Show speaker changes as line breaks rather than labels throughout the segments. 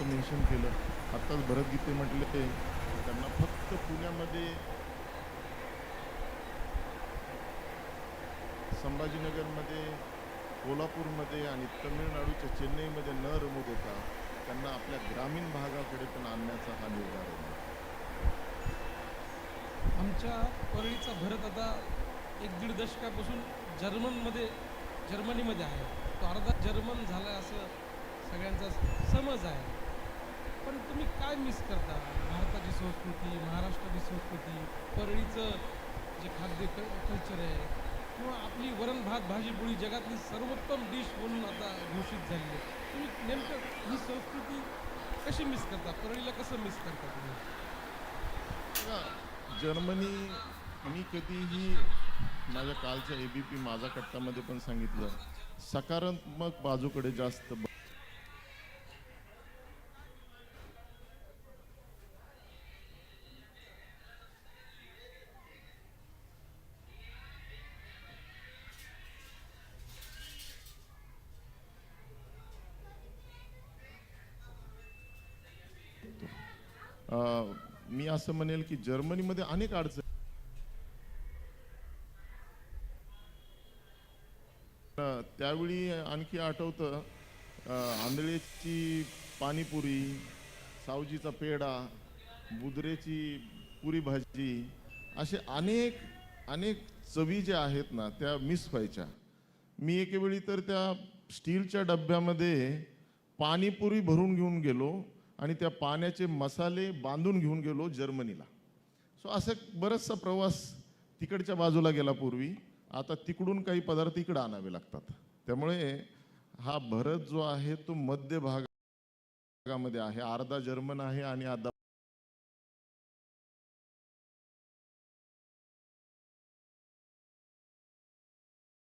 आत्ताच भरत गीते म्हटले ते. त्यांना फक्त पुण्यामध्ये संभाजीनगरमध्ये कोल्हापूरमध्ये आणि तमिळनाडूच्या चेन्नईमध्ये न रमू देता त्यांना आपल्या ग्रामीण भागाकडे पण आणण्याचा हा निर्धार आहे.
आमच्या परळीचा भरत आता एक दीड दशकापासून जर्मनमध्ये जर्मनीमध्ये आहे. तो अर्धा जर्मन झाला असं सगळ्यांचा समज आहे. पण तुम्ही काय मिस करता? भारताची संस्कृती महाराष्ट्राची संस्कृती परळीचं जे खाद्य कल्चर आहे किंवा आपली वरण भात भाजी पोळी जगातली सर्वोत्तम डिश म्हणून आता घोषित झाली आहे. तुम्ही नेमकं ही संस्कृती कशी मिस करता? परळीला कसं मिस करता तुम्ही?
जर्मनी मी कधीही माझ्या कालच्या ए बी पी माझा कट्टामध्ये पण सांगितलं सकारात्मक बाजूकडे जास्त मी असं म्हणेल की जर्मनीमध्ये अनेक अडचणी त्यावेळी आणखी आठवतं आंधळेची पाणीपुरी सावजीचा पेढा बुदरेची पुरी भाजी असे अनेक अनेक चवी ज्या आहेत ना त्या मिस व्हायच्या. मी एकेवेळी तर त्या स्टीलच्या डब्यामध्ये पाणीपुरी भरून घेऊन गेलो. आणि त्या पाण्याचे मसाले बांधून घेऊन गेलो जर्मनीला. सो असं बराचसा प्रवास तिकडच्या बाजूला गेला पूर्वी. आता तिकडून काही पदार्थ इकडं आणावे लागतात. त्यामुळे हा भरत जो आहे तो मध्य भागामध्ये आहे. अर्धा जर्मन आहे आणि अर्धा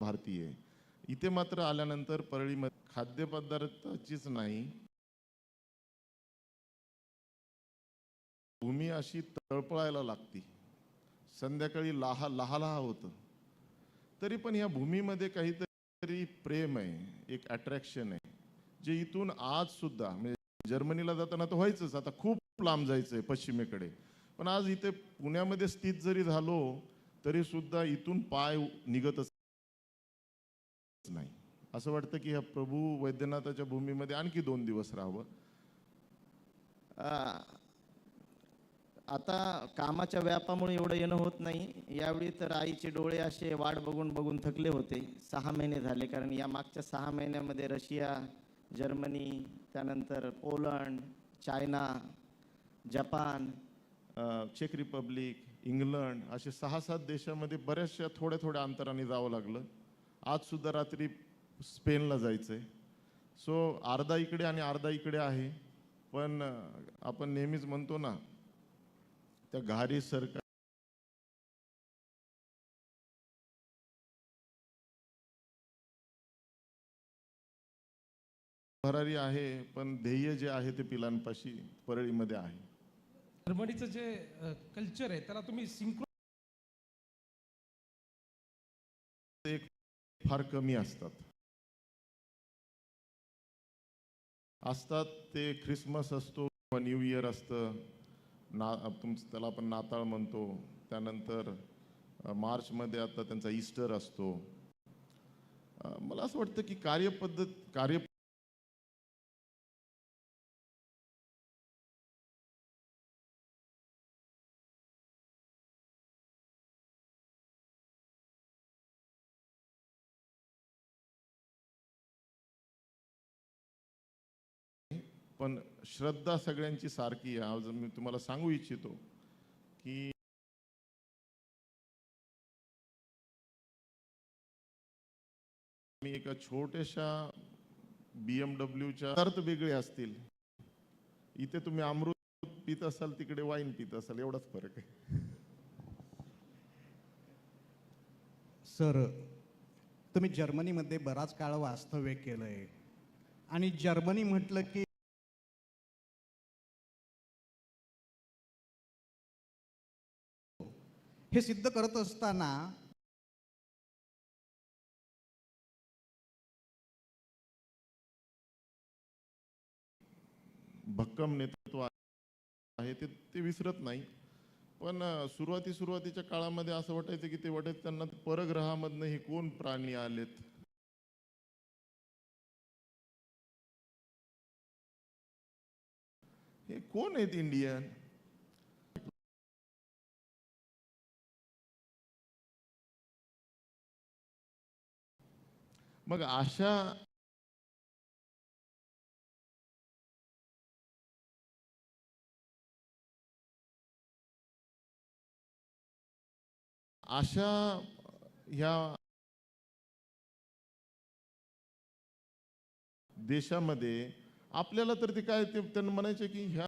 भारतीय. इथे मात्र आल्यानंतर परळीमध्ये खाद्यपदार्थाचीच नाही. भूमी अशी तळपळायला लागती. संध्याकाळी लहा लहा लहा होतं. तरी पण ह्या भूमीमध्ये काहीतरी प्रेम आहे एक अट्रॅक्शन आहे जे इथून आज सुद्धा म्हणजे जर्मनीला जाताना तर व्हायचंच आता खूप लांब जायचंय पश्चिमेकडे. पण आज इथे पुण्यामध्ये स्थित जरी झालो तरी सुद्धा इथून पाय निघतच नाही. असं वाटतं की ह्या प्रभू वैद्यनाथाच्या भूमीमध्ये आणखी दोन दिवस राहावं.
आता कामाच्या व्यापामुळे एवढं येणं होत नाही. यावेळी तर आईचे डोळे असे वाट बघून बघून थकले होते. सहा महिने झाले कारण या मागच्या सहा महिन्यामध्ये रशिया जर्मनी त्यानंतर पोलंड चायना जपान
चेक रिपब्लिक इंग्लंड असे सहा सात देशामध्ये बऱ्याचशा थोड्या थोड्या अंतराने जावं लागलं. आज सुद्धा रात्री स्पेनला जायचं आहे सो अर्धा इकडे आणि अर्धा इकडे आहे. पण आपण नेहमीच म्हणतो ना त्या घारी सरकार भरारी आहे पण ध्येय जे आहे ते पिलांपाशी परळीमध्ये आहे.
जर्मनीचं जे कल्चर आहे त्याला तुम्ही सिंक्रो
एक फार कमी असतात. असतात ते ख्रिसमस असतो किंवा न्यू इयर असतं. ना तुमचं त्याला आपण नाताळ म्हणतो. त्यानंतर मार्चमध्ये आता त्यांचा ईस्टर असतो. मला असं वाटतं की कार्यपद्धत कार्य पण श्रद्धा सगळ्यांची सारखी आहे. आज मी तुम्हाला सांगू इच्छितो की मी एका छोट्याशा बी एम डब्ल्यूच्या अर्थ वेगळे असतील. इथे तुम्ही अमृत पित असाल तिकडे वाईन पित असाल एवढाच फरक आहे.
सर तुम्ही जर्मनीमध्ये बराच काळ वास्तव्य केलंय. आणि जर्मनी म्हटलं की हे सिद्ध करत असताना
भक्कम नेतृत्व आहे ते ते विसरत नाही. पण सुरुवाती सुरुवातीच्या काळामध्ये असं वाटायचं की ते वाटायचं त्यांना परग्रहामधनं हे कोण प्राणी आलेत? हे कोण आहेत इंडियन? मग अशा अशा ह्या देशामध्ये आपल्याला तर ते काय ते त्यांना म्हणायचे की ह्या